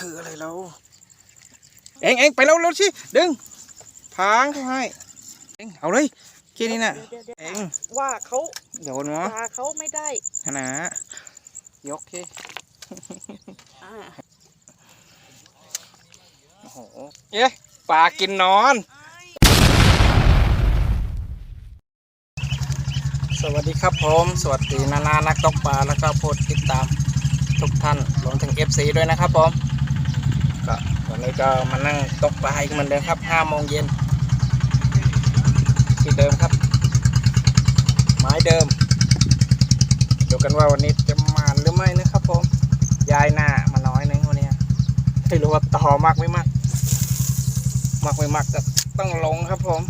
คืออะไรเราเอ็งเอ็งไปแล้วแล้วสิดึงพางเขาให้เอ็งเอาเลยแค่นี้น่ะเดี๋ยวเดี๋ยวเอ็งว่าเขาโดนมั้ปลาเขาไม่ได้ขนาดยกทีอ่าโอ้โหเอ๊ะปลากินนอน สวัสดีครับผม สวัสดีนานานักตกปลาแล้วก็ผู้ติดตามทุกท่านรวมถึง FC ด้วยนะครับผม ก็วันนี้ก็มานั่งตกปลาอีกเหมือนเดิมครับ5โมงเย็นที่เดิมครับ ไม้เดิมดูกันว่าวันนี้จะมานหรือไม่นะครับผมยายหน้ามาน้อยนึงวันนี้ไม่รู้ว่าต่อมากไม่มากมากไม่มากก็ต้องลงครับผม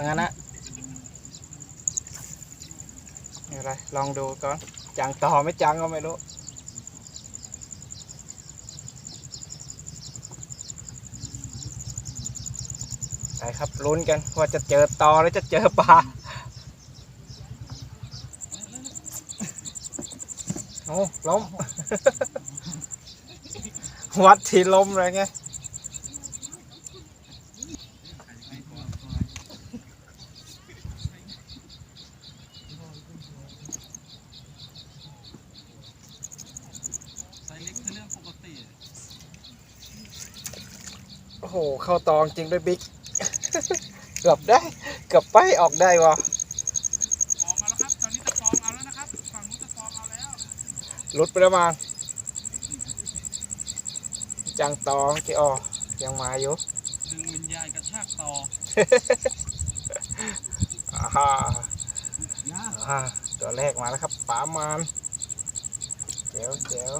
ดังนั้นนะไม่เป็นไรลองดูก่อนจังต่อไม่จังก็ไม่รู้ไปครับลุ้นกันว่าจะเจอตอหรือจะเจอปลาโอ้ล้ม วัดทีล้มเลยไง โอ้โห เข้าตองจริงด้วยบิ๊ก เกือบได้ เกือบไปออกได้วะฟองเอาแล้วครับ ตอนนี้ตะฟองเอาแล้วนะครับ ฝั่งนู้นตะฟองเอาแล้วหลุดไปแล้วมาจังตองกี่ออยังมาอยู่ดึงวิญญาณกระชากต่ออ่าฮะอ่าตัวแรกมาแล้วครับป๋ามานเจ๋วเจ๋ว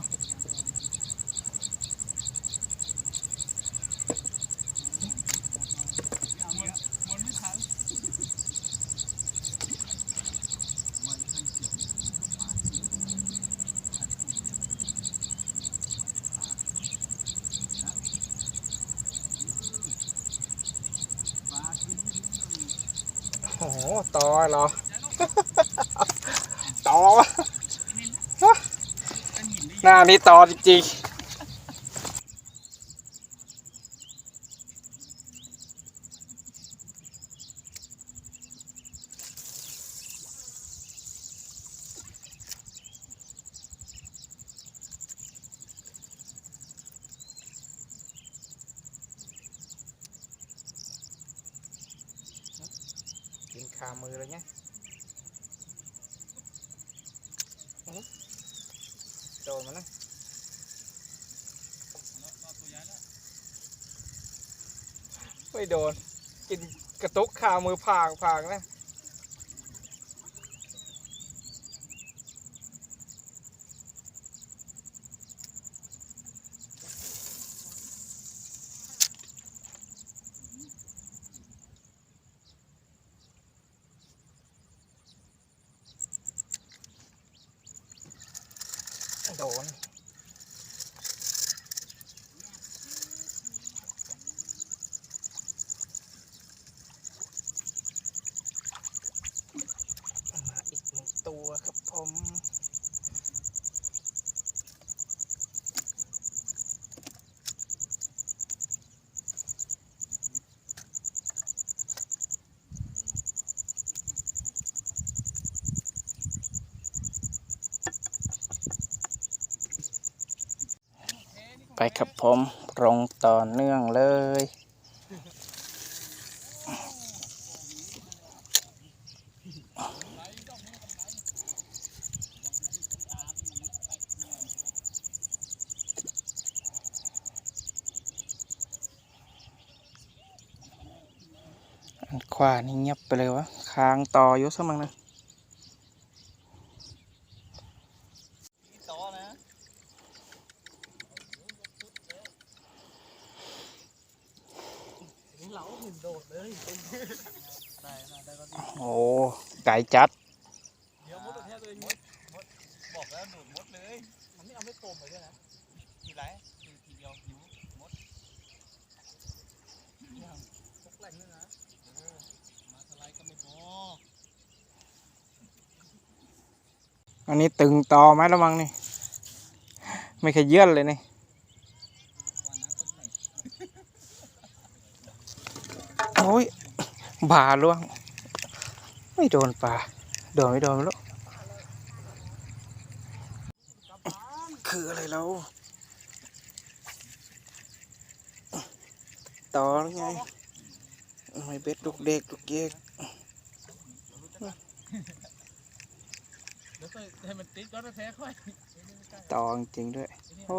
โอ้โหต่อ เหรอต่อหน้านี้ต่อจริงๆ กินคามือเลยเนี่ยโดนมันนะไม่โดน กินกระตุกคามือพางพางนะ โดน มาอีกหนึ่งตัวครับผม ไปครับผมลงต่อเนื่องเลย อันขวานี่เงียบไปเลยวะ ค้างต่ออยู่ซะมั้งนะ โอ้ไก่จัด เดี๋ยวมดแท้เองมดมดบอกแล้วดูดมดเลย มันไม่เอาไม่โกมไปด้ยนะทีไรทีทีเดียวหิวมดยังพกแหล่งด้นะมาสไลด์ก็ไม่บออันนี้ตึงตอไหมระวังนี่ ไม่เคยื่นเลยนี่ โอ้ยบาล่วง ไม่โดนปลาโดนไม่โดนไม่รู้คืออะไรเราต่อหรือไงไม่เบ็ดลูกเด็กลูกเยกเดี๋ยวให้มันติดก็ได้แพ้ค่อยตอจริงๆด้วยโอ้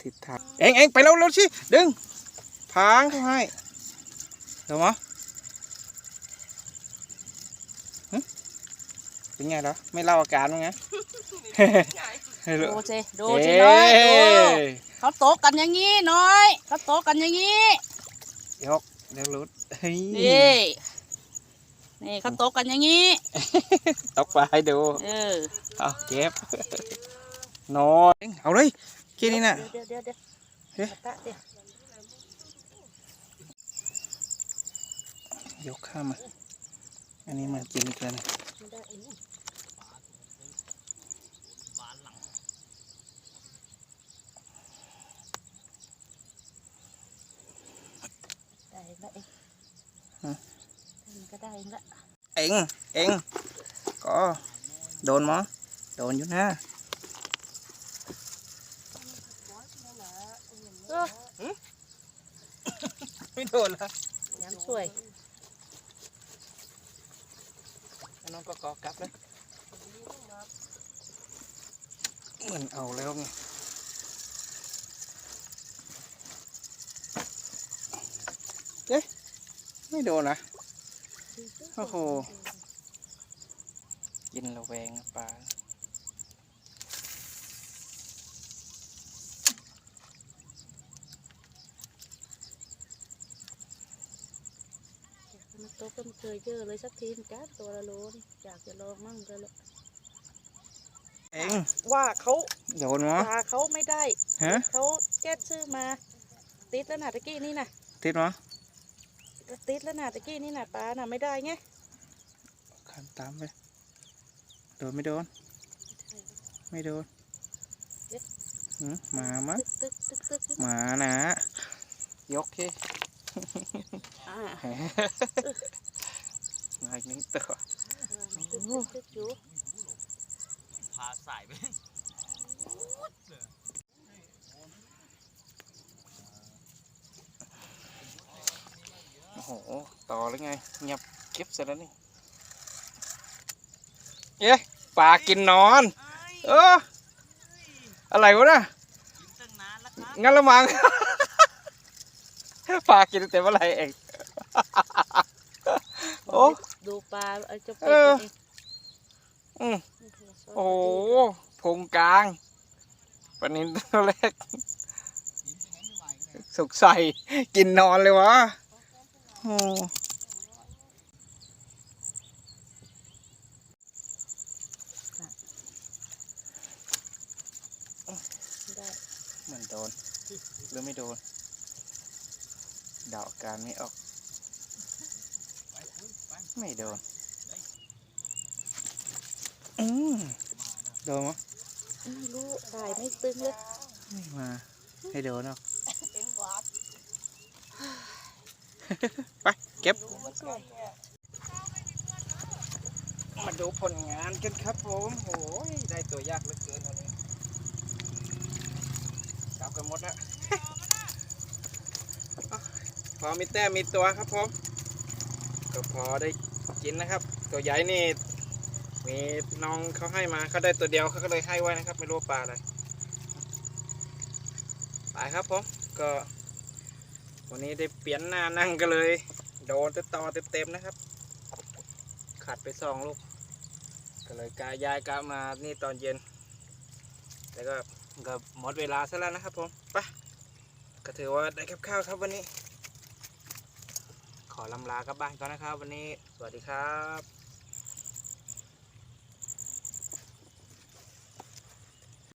ทิศทางเอ็งเอ็งไปแล้วแล้วสิดึงพางเขาให้ เดี๋ยวมาหึเป็นไงเหรอไม่เล่าอาการมั้งไงให้รู้ดูสิดูเอ้สิน้อยดูยเขาโตกันอย่างงี้น้อยเขาโตกันอย่างงี้ยกเดี๋ยวรุดเฮ้ยนี่นี่เขาโตกันอย่างงี้ตกปลาให้ดูเออเอาเก็บนอนเอาเลยแค่นี้น่ะเดี๋ยวเดี๋ยวเดี๋ยว เฮ้ ยมาตะเดี๋ยวยกข้ามมา อันนี้มากินอีกแล้วนะไม่ได้อีกได้อีกแล้วเองมันก็ได้อีกแล้วเอ็งเอ็งก็โดนมั้งโดนอยู่นะเออไม่โดนละยังสวย น้องก็กอกลับเลยเหมือนเอาแล้วไงเอ๊ะไม่โดนนะโอ้โหกินระแวงปลา มันโตก็ไม่เคยเจอเลยสักทีจ้าตัวละโลนี่อยากจะลองมั่งก็เลยเอ็งว่าเขาโดนมั้งปลาเขาไม่ได้ฮะเขาแก้ซื้อมา ติดแล้วนะตะกี้นี่นะติดมั้งติดแล้วนะตะกี้นี่นะปลาน่ะไม่ได้ไงขันตามไปโดนไม่โดน ไม่โดนหืมหมามั้งตึก ตึกตึกตึกหมานะยกที่อ่ามาอีกนิดตัวตึกตึกตึกอยู่พาสายไปโอ้โหต่อแล้วไงเงียบเก็บเสร็จแล้วนี่เอ๊ะปลากินนอนเอออะไรวะน่ะกินตั้งนานแล้วครับงั้นละมัง ปลากินแต่เมื่อไหรเอง โอ้ ดูปลาไอ้เจ้าเอเป็ดอนี่อืมโอ้โหพงกลางปลานินตัวเล็กสุกใส่กินนอนเลยวะโอ้ได้เหมือนโดน หรือไม่โดน เดาอาการไม่ออก ไม่โดน อืมโดนมั้ยไม่รู้สายไม่ตึงเลย ไม่มา ให้โดนหรอกเป็นหวานไป เก็บมันสวยมาดูผลงานกันครับผมโอ้ยได้ตัวยากเหลือเกินวันนี้จับกันหมดแล้ว พอมีแต้มมีตัวครับผมก็พอได้กินนะครับ ตัวใหญ่นี่มีน้องเขาให้มาเขาได้ตัวเดียวเขาก็เลยให้ไว้นะครับ ไม่รู้ปลาอะไรไปครับผมก็ วันนี้ได้เปลี่ยนหน้านั่งก็เลย โดนตอเต็มๆนะครับขาดไปสองลูกก็เลยกายายกะมานี่ตอนเย็น แต่ก็ก็หมดเวลาซะแล้วนะครับผมไปก็ถือว่าได้กับข้าวครับวันนี้ อลำลากับบ้านก่อนนะครับ วันนี้สวัสดีครับ